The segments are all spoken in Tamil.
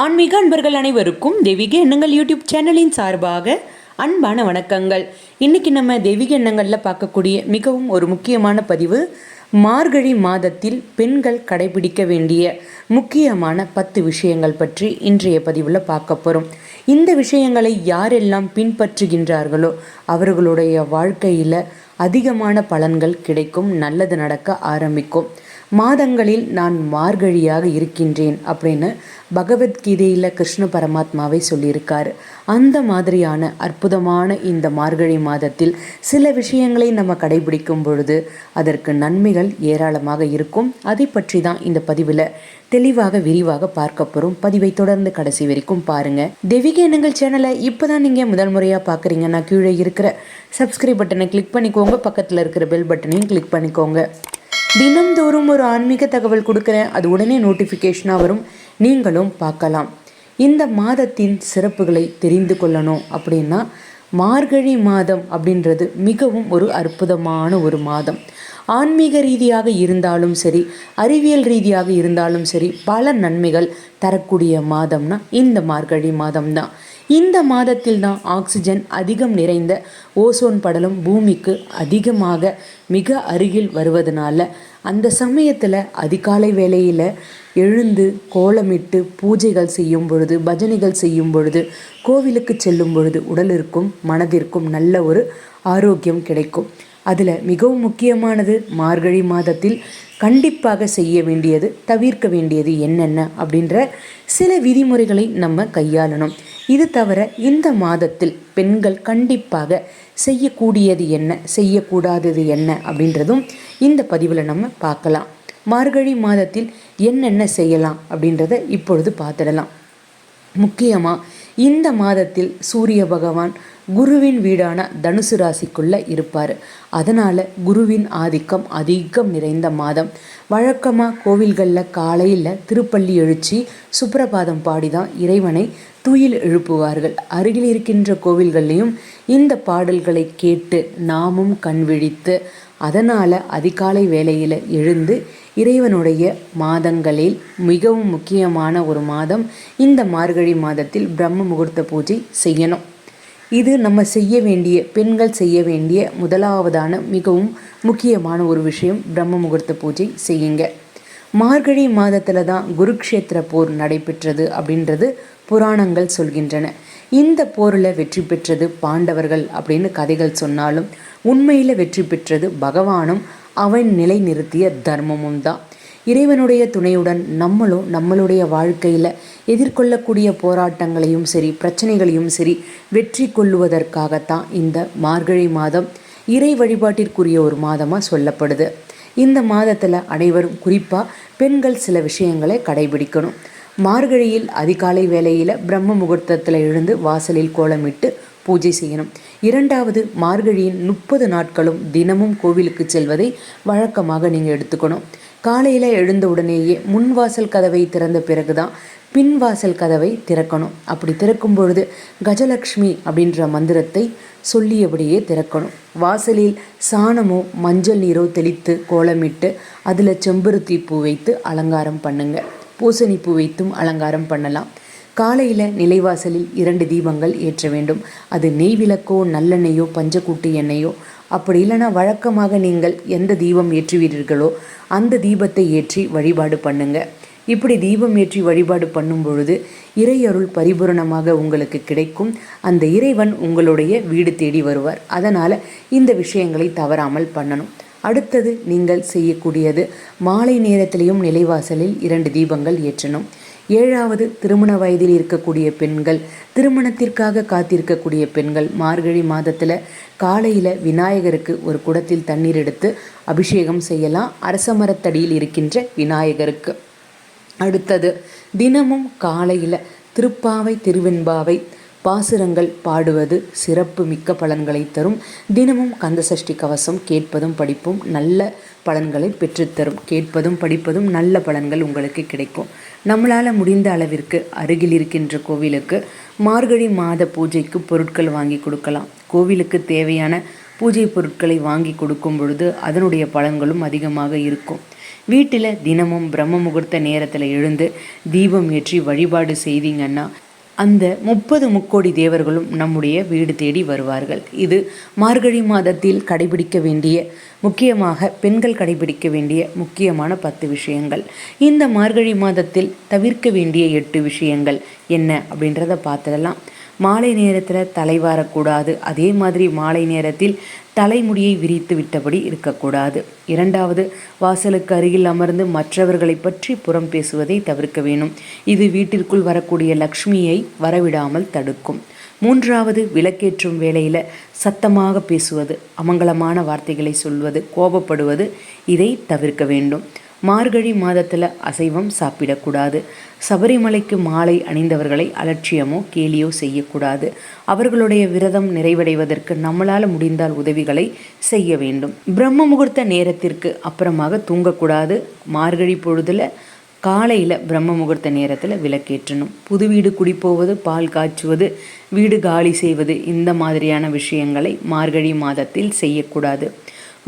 ஆன்மீக அன்பர்கள் அனைவருக்கும் தெய்வீக எண்ணங்கள் யூடியூப் சேனலின் சார்பாக அன்பான வணக்கங்கள். இன்னைக்கு நம்ம தெய்வீக எண்ணங்களில் பார்க்கக்கூடிய மிகவும் ஒரு முக்கியமான பதிவு மார்கழி மாதத்தில் பெண்கள் கடைபிடிக்க வேண்டிய முக்கியமான பத்து விஷயங்கள் பற்றி இன்றைய பதிவில் பார்க்க போகிறோம் இந்த விஷயங்களை யாரெல்லாம் பின்பற்றுகின்றார்களோ அவர்களுடைய வாழ்க்கையில் அதிகமான பலன்கள் கிடைக்கும் நல்லது நடக்க ஆரம்பிக்கும். மாதங்களில் நான் மார்கழியாக இருக்கின்றேன் அப்படின்னு பகவத்கீதையில் கிருஷ்ண பரமாத்மாவை சொல்லியிருக்கார். அந்த மாதிரியான அற்புதமான இந்த மார்கழி மாதத்தில் சில விஷயங்களை நம்ம கடைபிடிக்கும் பொழுது அதற்கு நன்மைகள் ஏராளமாக இருக்கும். அதை பற்றி தான் இந்த பதிவில் தெளிவாக விரிவாக பார்க்க போகிறோம் பதிவை தொடர்ந்து கடைசி வரைக்கும் பாருங்கள் தெய்வீக எண்ணங்கள் சேனலை இப்போ தான் நீங்கள் முதல் முறையாக பார்க்குறீங்கன்னா கீழே இருக்கிற சப்ஸ்கிரைப் பட்டனை கிளிக் பண்ணிக்கோங்க. பக்கத்தில் இருக்கிற பெல் பட்டனையும் கிளிக் பண்ணிக்கோங்க. தினம்தோறும் ஒரு ஆன்மீக தகவல் கொடுக்குறேன். அது உடனே நோட்டிஃபிகேஷனாக வரும். நீங்களும் பார்க்கலாம். இந்த மாதத்தின் சிறப்புகளை தெரிந்து கொள்ளணும். அப்படின்னா மார்கழி மாதம் அப்படின்றது மிகவும் ஒரு அற்புதமான ஒரு மாதம். ஆன்மீக ரீதியாக இருந்தாலும் சரி அறிவியல் ரீதியாக இருந்தாலும் சரி பல நன்மைகள் தரக்கூடிய மாதம்னா இந்த மார்கழி மாதம்தான். இந்த மாதத்தில் தான் ஆக்சிஜன் அதிகம் நிறைந்த ஓசோன் படலம் பூமிக்கு அதிகமாக மிக அருகில் வருவதனால அந்த சமயத்தில் அதிகாலை வேளையில் எழுந்து கோலமிட்டு பூஜைகள் செய்யும் பொழுது பஜனைகள் செய்யும் பொழுது கோவிலுக்கு செல்லும் பொழுது உடலிற்கும் மனதிற்கும் நல்ல ஒரு ஆரோக்கியம் கிடைக்கும். அதில் மிகவும் முக்கியமானது மார்கழி மாதத்தில் கண்டிப்பாக செய்ய வேண்டியது தவிர்க்க வேண்டியது என்னென்ன அப்படின்ற சில விதிமுறைகளை நம்ம கையாளணும். இது தவிர இந்த மாதத்தில் பெண்கள் கண்டிப்பாக செய்யக்கூடியது என்ன செய்யக்கூடாதது என்ன அப்படின்றதும் இந்த பதிவில் நம்ம பார்க்கலாம். மார்கழி மாதத்தில் என்னென்ன செய்யலாம் அப்படின்றத இப்பொழுது பார்த்துடலாம். முக்கியமாக இந்த மாதத்தில் சூரிய பகவான் குருவின் வீடான தனுசு ராசிக்குள்ளே இருப்பார். அதனால் குருவின் ஆதிக்கம் அதிகம் நிறைந்த மாதம். வழக்கமாக கோவில்களில் காலையில் திருப்பள்ளி எழுச்சி சுப்பிரபாதம் பாடி தான் இறைவனை துயில் எழுப்புவார்கள். அருகில் இருக்கின்ற கோவில்கள்லையும் இந்த பாடல்களை கேட்டு நாமும் கண் விழித்து அதனால் அதிகாலை வேளையில் எழுந்து இறைவனுடைய மாதங்களில் மிகவும் முக்கியமான ஒரு மாதம் இந்த மார்கழி மாதத்தில் பிரம்ம முகூர்த்த பூஜை செய்யணும். இது நம்ம செய்ய வேண்டிய பெண்கள் செய்ய வேண்டிய முதலாவதான மிகவும் முக்கியமான ஒரு விஷயம் பிரம்ம முகூர்த்த பூஜை செய்யுங்க. மார்கழி மாதத்தில் தான் குருக்ஷேத்திர போர் நடைபெற்றது அப்படின்றது புராணங்கள் சொல்கின்றன. இந்த போரில் வெற்றி பெற்றது பாண்டவர்கள் அப்படின்னு கதைகள் சொன்னாலும் உண்மையில் வெற்றி பெற்றது பகவானும் அவன் நிலை நிறுத்திய தர்மமும் தான். இறைவனுடைய துணையுடன் நம்மளும் நம்மளுடைய வாழ்க்கையில் எதிர்கொள்ளக்கூடிய போராட்டங்களையும் சரி பிரச்சனைகளையும் சரி வெற்றி கொள்ளுவதற்காகத்தான் இந்த மார்கழி மாதம் இறை வழிபாட்டிற்குரிய ஒரு மாதமாக சொல்லப்படுது. இந்த மாதத்தில் அனைவரும் குறிப்பாக பெண்கள் சில விஷயங்களை கடைபிடிக்கணும். மார்கழியில் அதிகாலை வேளையில் பிரம்ம முகூர்த்தத்தில் எழுந்து வாசலில் கோலமிட்டு பூஜை செய்யணும். இரண்டாவது மார்கழியின் முப்பது நாட்களும் தினமும் கோவிலுக்கு செல்வதை வழக்கமாக நீங்கள் எடுத்துக்கணும். காலையில் எழுந்த உடனேயே முன்வாசல் கதவை திறந்த பிறகு தான் பின்வாசல் கதவை திறக்கணும். அப்படி திறக்கும் பொழுது கஜலக்ஷ்மி அப்படின்ற மந்திரத்தை சொல்லியபடியே திறக்கணும். வாசலில் சாணமோ மஞ்சள் நீரோ தெளித்து கோலமிட்டு அதில் செம்பருத்தி பூ வைத்து அலங்காரம் பண்ணுங்கள் பூசணிப்பு வைத்தும் அலங்காரம் பண்ணலாம். காலையில் நிலைவாசலில் இரண்டு தீபங்கள் ஏற்ற வேண்டும். அது நெய் விளக்கோ நல்லெண்ணெயோ பஞ்சக்கூட்டு எண்ணெயோ அப்படி இல்லைனா வழக்கமாக நீங்கள் எந்த தீபம் ஏற்றுவீர்களோ அந்த தீபத்தை ஏற்றி வழிபாடு பண்ணுங்க. இப்படி தீபம் ஏற்றி வழிபாடு பண்ணும் பொழுது இறையருள் பரிபூரணமாக உங்களுக்கு கிடைக்கும். அந்த இறைவன் உங்களுடைய வீடு தேடி வருவார். அதனால் இந்த விஷயங்களை தவறாமல் பண்ணணும். அடுத்தது நீங்கள் செய்யக்கூடியது மாலை நேரத்திலையும் நிலைவாசலில் இரண்டு தீபங்கள் ஏற்றணும். ஏழாவது திருமண வயதில் இருக்கக்கூடிய பெண்கள் திருமணத்திற்காக காத்திருக்கக்கூடிய பெண்கள் மார்கழி மாதத்தில் காலையில் விநாயகருக்கு ஒரு குடத்தில் தண்ணீர் எடுத்து அபிஷேகம் செய்யலாம். அரச மரத்தடியில் இருக்கின்ற விநாயகருக்கு. அடுத்தது தினமும் காலையில் திருப்பாவை திருவெண்பாவை பாசுரங்கள் பாடுவது சிறப்பு மிக்க பலன்களை தரும். தினமும் கந்தசஷ்டி கவசம் கேட்பதும் படிப்பும் நல்ல பலன்களை பெற்றுத்தரும். கேட்பதும் படிப்பதும் நல்ல பலன்கள் உங்களுக்கு கிடைக்கும். நம்மளால் முடிந்த அளவிற்கு அருகில் இருக்கின்ற கோவிலுக்கு மார்கழி மாத பூஜைக்கு பொருட்கள் வாங்கி கொடுக்கலாம். கோவிலுக்கு தேவையான பூஜை பொருட்களை வாங்கி கொடுக்கும் பொழுது அதனுடைய பலன்களும் அதிகமாக இருக்கும். வீட்டில் தினமும் பிரம்ம முகூர்த்த நேரத்தில் எழுந்து தீபம் ஏற்றி வழிபாடு செய்தீங்கன்னா அந்த முப்பது முக்கோடி தேவர்களும் நம்முடைய வீடு தேடி வருவார்கள். இது மார்கழி மாதத்தில் கடைபிடிக்க வேண்டிய முக்கியமாக பெண்கள் கடைபிடிக்க வேண்டிய முக்கியமான பத்து விஷயங்கள். இந்த மார்கழி மாதத்தில் தவிர்க்க வேண்டிய எட்டு விஷயங்கள் என்ன அப்படின்றத பார்த்துடலாம். மாலை நேரத்தில் தலை வாரக்கூடாது. அதே மாதிரி மாலை நேரத்தில் தலைமுடியை விரித்து விட்டபடி இருக்கக்கூடாது. இரண்டாவது வாசலுக்கு அருகில் அமர்ந்து மற்றவர்களை பற்றி புறம் பேசுவதை தவிர்க்க வேணும் இது வீட்டிற்குள் வரக்கூடிய லக்ஷ்மியை வரவிடாமல் தடுக்கும். மூன்றாவது விளக்கேற்றும் வேளையில் சத்தமாக பேசுவது அமங்கலமான வார்த்தைகளை சொல்வது கோபப்படுவது இதை தவிர்க்க வேண்டும். மார்கழி மாதத்தில் அசைவம் சாப்பிடக்கூடாது. சபரிமலைக்கு மாலை அணிந்தவர்களை அலட்சியமோ கேலியோ செய்யக்கூடாது. அவர்களுடைய விரதம் நிறைவடைவதற்கு நம்மளால் முடிந்தால் உதவிகளை செய்ய வேண்டும். பிரம்ம முகூர்த்த நேரத்திற்கு அப்புறமாக தூங்கக்கூடாது. மார்கழி பொழுதில் காலையில் பிரம்ம முகூர்த்த நேரத்தில் விளக்கேற்றணும். புது வீடு குடிப்போவது பால் காய்ச்சுவது வீடு காலி செய்வது இந்த மாதிரியான விஷயங்களை மார்கழி மாதத்தில் செய்யக்கூடாது.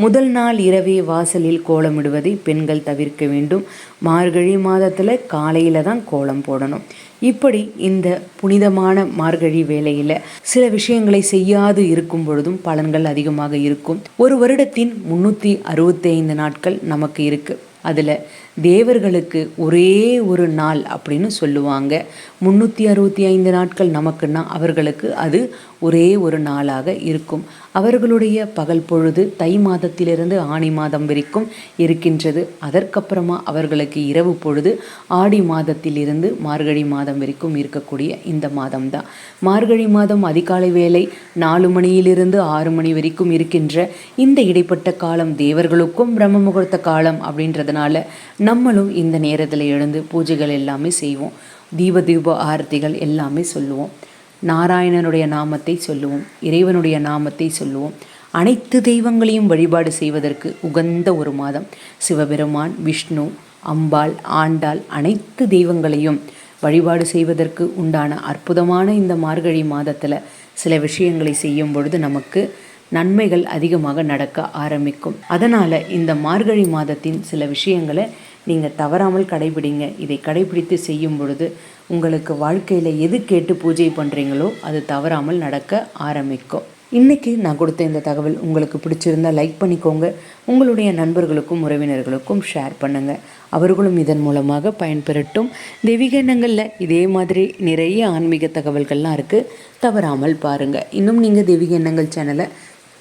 முதல் நாள் இரவே வாசலில் கோலமிடுவதை பெண்கள் தவிர்க்க வேண்டும். மார்கழி மாதத்தில் காலையில் தான் கோலம் போடணும். இப்படி இந்த புனிதமான மார்கழி வேலையில் சில விஷயங்களை செய்யாது இருக்கும் பொழுதும் பலன்கள் அதிகமாக இருக்கும். ஒரு வருடத்தின் முன்னூற்றி அறுபத்தி ஐந்து நாட்கள் நமக்கு இருக்குது அதில் தேவர்களுக்கு ஒரே ஒரு நாள் அப்படின்னு சொல்லுவாங்க. முந்நூற்றி அறுபத்தி ஐந்து நாட்கள் நமக்குன்னா அவர்களுக்கு அது ஒரே ஒரு நாளாக இருக்கும். அவர்களுடைய பகல் பொழுது தை மாதத்திலிருந்து ஆணி மாதம் வரைக்கும் இருக்கின்றது. அதற்கப்புறமா அவர்களுக்கு இரவு பொழுது ஆடி மாதத்திலிருந்து மார்கழி மாதம் வரைக்கும் இருக்கக்கூடிய இந்த மாதம் தான் மார்கழி மாதம் அதிகாலை வேலை நாலு மணியிலிருந்து ஆறு மணி வரைக்கும் இருக்கின்ற இந்த இடைப்பட்ட காலம் தேவர்களுக்கும் பிரம்ம முகூர்த்த காலம் அப்படின்றதுனால நம்மளும் இந்த நேரத்தில் எழுந்து பூஜைகள் எல்லாமே செய்வோம். தீப தீப ஆரத்திகள் எல்லாமே சொல்லுவோம். நாராயணனுடைய நாமத்தை சொல்லுவோம். இறைவனுடைய நாமத்தை சொல்லுவோம். அனைத்து தெய்வங்களையும் வழிபாடு செய்வதற்கு உகந்த ஒரு மாதம். சிவபெருமான் விஷ்ணு அம்பாள் ஆண்டாள் அனைத்து தெய்வங்களையும் வழிபாடு செய்வதற்கு உண்டான அற்புதமான இந்த மார்கழி மாதத்தில் சில விஷயங்களை செய்யும் பொழுது நமக்கு நன்மைகள் அதிகமாக நடக்க ஆரம்பிக்கும். அதனால் இந்த மார்கழி மாதத்தின் சில விஷயங்களை நீங்கள் தவறாமல் கடைபிடிங்க. இதை கடைபிடித்து செய்யும் பொழுது உங்களுக்கு வாழ்க்கையில் எது கேட்டு பூஜை பண்ணுறீங்களோ அது தவறாமல் நடக்க ஆரம்பிக்கும். இன்றைக்கி நான் கொடுத்த இந்த தகவல் உங்களுக்கு பிடிச்சிருந்தால் லைக் பண்ணிக்கோங்க. உங்களுடைய நண்பர்களுக்கும் உறவினர்களுக்கும் ஷேர் பண்ணுங்கள் அவர்களும் இதன் மூலமாக பயன்பெறட்டும். தெய்வீக எண்ணங்களில் இதே மாதிரி நிறைய ஆன்மீக தகவல்கள்லாம் இருக்குது தவறாமல் பாருங்கள் இன்னும் நீங்கள் தெய்வீக எண்ணங்கள் சேனலை